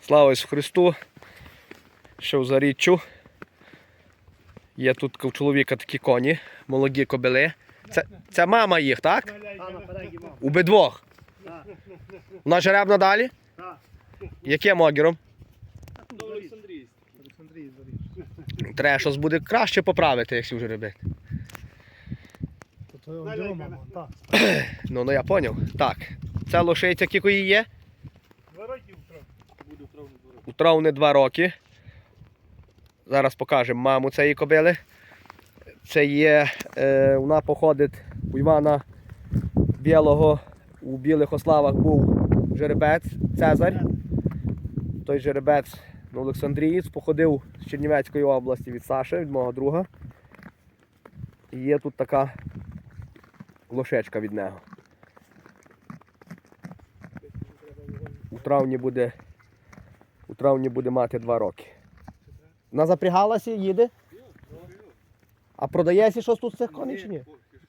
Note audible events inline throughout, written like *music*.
Слава Ісусу Христу. Ще в заріччю. Є тут у чоловіка такі коні, молоді кобили. Це, це мама їх, так? Так. Вона жеребна далі? Так. Яким огіром? Треба щось буде краще поправити, якщо вже робити. Ну, ну я поняв. Так. Це лошиця кікої є. Два роки втрав. Буде втравний два роки. У травни 2 роки. Зараз покажемо маму цієї кобили. Це є, е, вона походить у Івана Білого. У Білих Ославах був жеребець Цезарь. Той жеребець ну, Олександрієць походив з Чернівецької області від Саші, від мого друга. І є тут така лошечка від нього. У травні буде травні буде мати 2 роки. Вона запрягалася, їде. А продається щось тут з цих коней чи ні?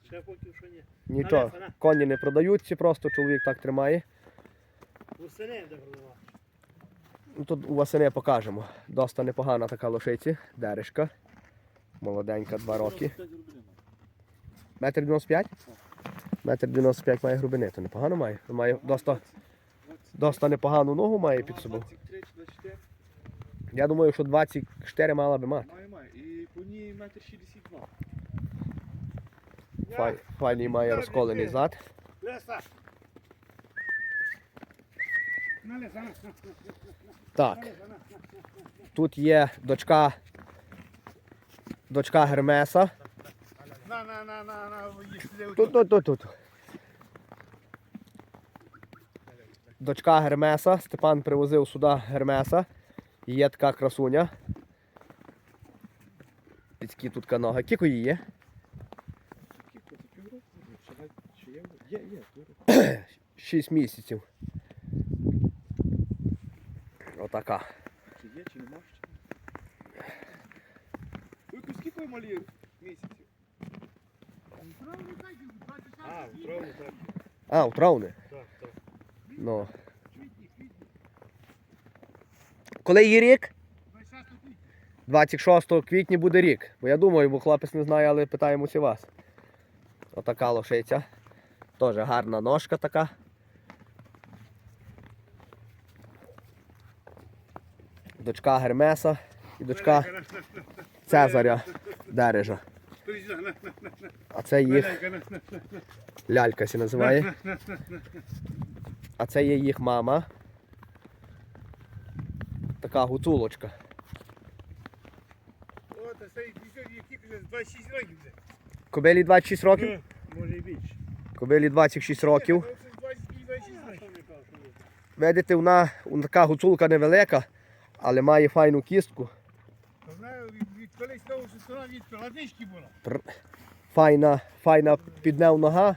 Що ні. Нічого. Коні не продаються, просто чоловік так тримає. Восени де. Ну, тут у Васине покажемо. Доста непогана така лошиці. Дережка. Молоденька, 2 роки. Метр 95? Метр 95 має грубини, то непогано має. Має доста, доста непогану ногу має під собою. 23 24 Я думаю, що 24 мала би мати. має має. І по ній метр 62. Фай, файний має розколений зад. Леса. Так. Тут є дочка. Дочка Гермеса. На, на, на, на, на. Тут, тут, тут, тут. Дочка Гермеса. Степан привозив сюди Гермеса. І є така красуня. Підські тут канога. Кіко її є? Скільки це півроку? Чи є? Є, є, півроку. 6 місяців. Отака. Чи є, чи нема ще? Ви скільки малі місяців? А, втравний, так. А, у травни. Так, так. Ну. Коли їй рік? 26 квітня буде рік. Бо я думаю, бо хлопець не знає, але питаємося вас. Отака лошиця. Теж гарна ножка така. Дочка Гермеса і дочка Цезаря Дережа. А це їх лялька сі називає. А це є їх мама. Така гуцулочка. О, та цей який вже 26 років вже. Кобилі 26 років. Може і більше. Кобилі 26 років. 26 років. Видите, вона, вона така гуцулка невелика, але має файну кістку. То знаю, від- від колись того, що вона від ладнички була. Пр- Файна, файна піднев нога.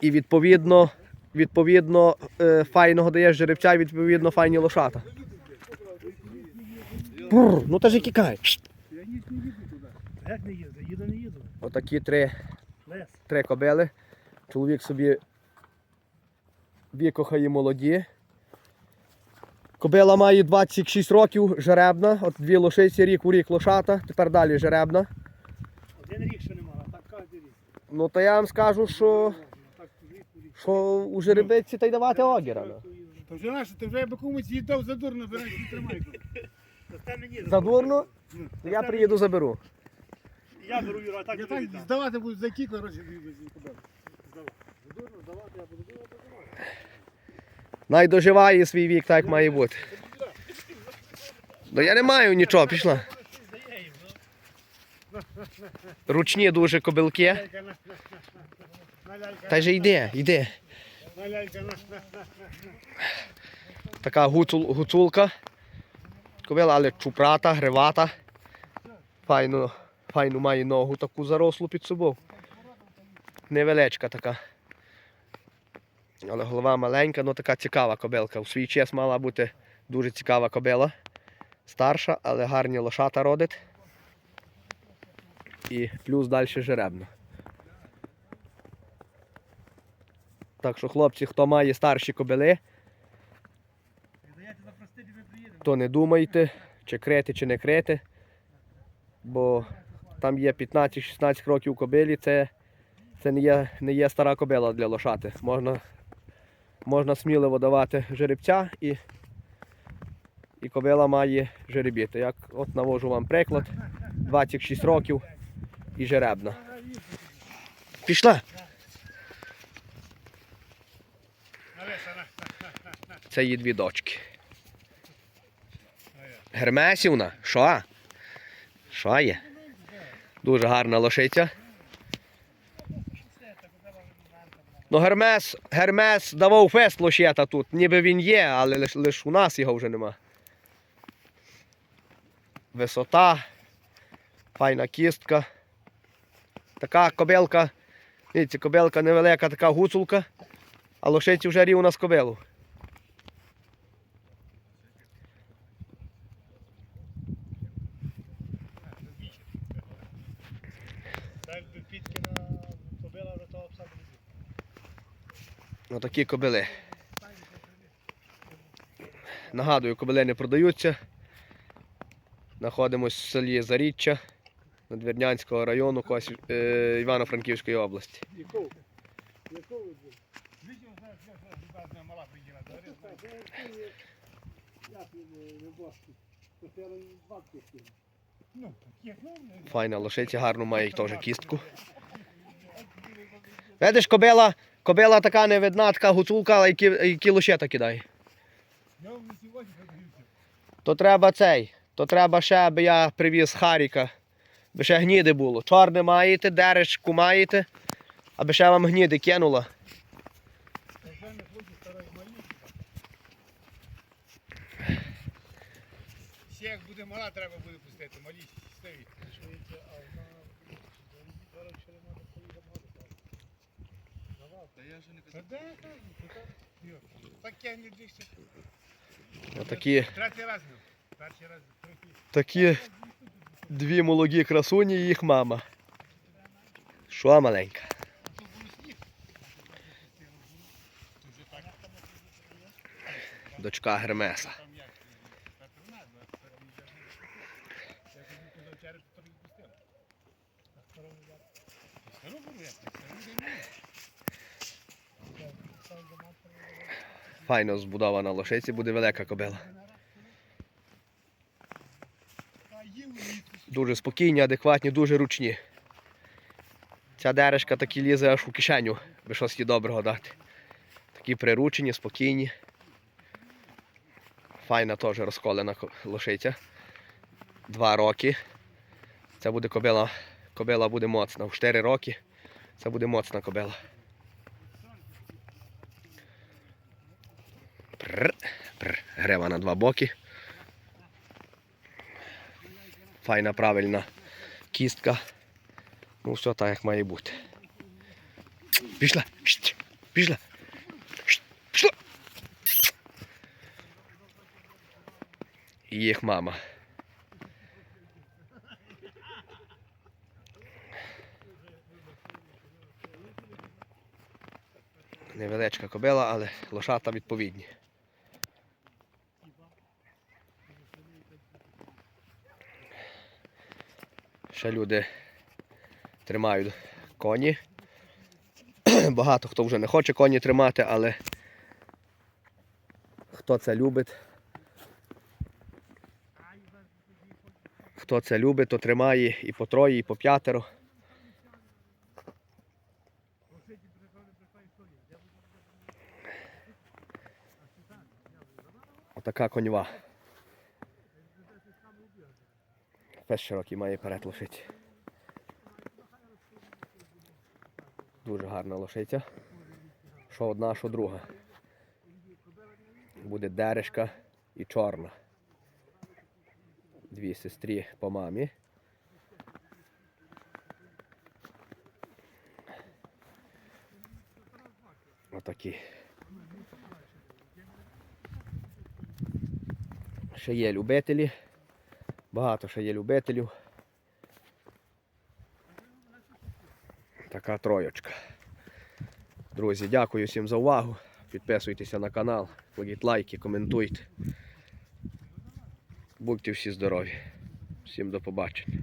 І відповідно, відповідно, е, файного даєш жеребця, відповідно, файні лошата. Бррр, ну та ж кікай. Я ніч не їду туди. Як не їду? Їду, не їду. Отакі три, Лес. три кобили. Чоловік собі викохає молоді. Кобила має 26 років, жеребна. От дві лошиці, рік у рік лошата, тепер далі жеребна. Один рік ще не мала, так кожен рік. Ну то я вам скажу, що, Так рік у рік. Що у жеребиці та й давати огіра. ну. То вже наше, ти вже би комусь їдав задурно, береш і тримай. Задурно? То я приїду заберу. Я беру Юра, а так Я не так здавати буду за кілька разів Задурно здавати, я буду здавати. Найдоживає свій вік, так як має бути. Ну я не маю нічого, пішла. Ручні дуже кобилки. Та же йде, йде. Така гуцул, гуцулка. Кобила, але чупрата, гривата. Файну, файну має ногу таку зарослу під собою. Невеличка така. Але голова маленька, ну така цікава кобилка. У свій час мала бути дуже цікава кобила. Старша, але гарні лошата родить. І плюс далі жеребна. Так що, хлопці, хто має старші кобили, то не думайте, чи крити, чи не крити. Бо там є 15-16 років кобилі, це, це не, є, не є стара кобила для лошати. Можна, можна сміливо давати жеребця і, і кобила має жеребіти. Як от навожу вам приклад, 26 років і жеребна. Пішла. Олеся, на. Це її дві дочки. Гермесівна, що? Що є? Дуже гарна лошиця. Ну, Гермес, Гермес давав фест лошета тут. Ніби він є, але лиш, лиш у нас його вже нема. Висота, файна кістка. Така кобилка. Дивіться, кобилка невелика, така гуцулка, а лошиці вже рівна з кобилу. Так би підки на побила до того пса. Отакі кобили. Нагадую, кобили не продаються. Знаходимось в селі Заріччя Надвірнянського району е, Івано-Франківської області. Ну, ну, Файна лошиця, гарну має теж кістку. Видиш, кобила, кобила така не видна, така гуцулка, але які, які лошета кидає. я вам сьогодні подивився. То треба цей, то треба ще, аби я привіз Харіка. Би ще гніди було. Чорне маєте, деречку маєте, аби ще вам гніди кинула. Як буде мала, треба буде пустити. Малі стоїть. Та я вже не Та де, та, та, та. Йо, Так я не дивився. Отакі, Третій раз був. Перший раз трохи. такі дві молоді красуні і їх мама. Що маленька? То було сніг. Дуже так. Дочка Гермеса. Там як? Я тобі казав, то пустив. А? Стару? Стару. Файно збудована лошиці, буде велика кобила. Дуже спокійні, адекватні, дуже ручні. Ця дерешка такі лізе аж у кишеню, би щось їй доброго дати. Такі приручені, спокійні. Файна теж розколена лошиця. Два роки. Це буде кобила. Кобила буде моцна. У 4 роки це буде моцна кобила. Грева на два боки. Файна, правильна кістка. Ну, все так, як має бути. Пішла. Пішла. Пішла. Їх мама. Невеличка кобила, але лошата відповідні. Ще люди тримають коні. *clears throat* Багато хто вже не хоче коні тримати, але хто це любить, хто це любить, то тримає і по троє, і по п'ятеро. Отака коньва. Пес широкий має перед лошиці. Дуже гарна лошиця. Що одна, що друга. Буде дерешка і чорна. Дві сестрі по мамі. Отакі. Ще є любителі. Багато ще є любителів. Така троєчка. Друзі, дякую всім за увагу. Підписуйтеся на канал, кладіть лайки, коментуйте. Будьте всі здорові. Всім до побачення.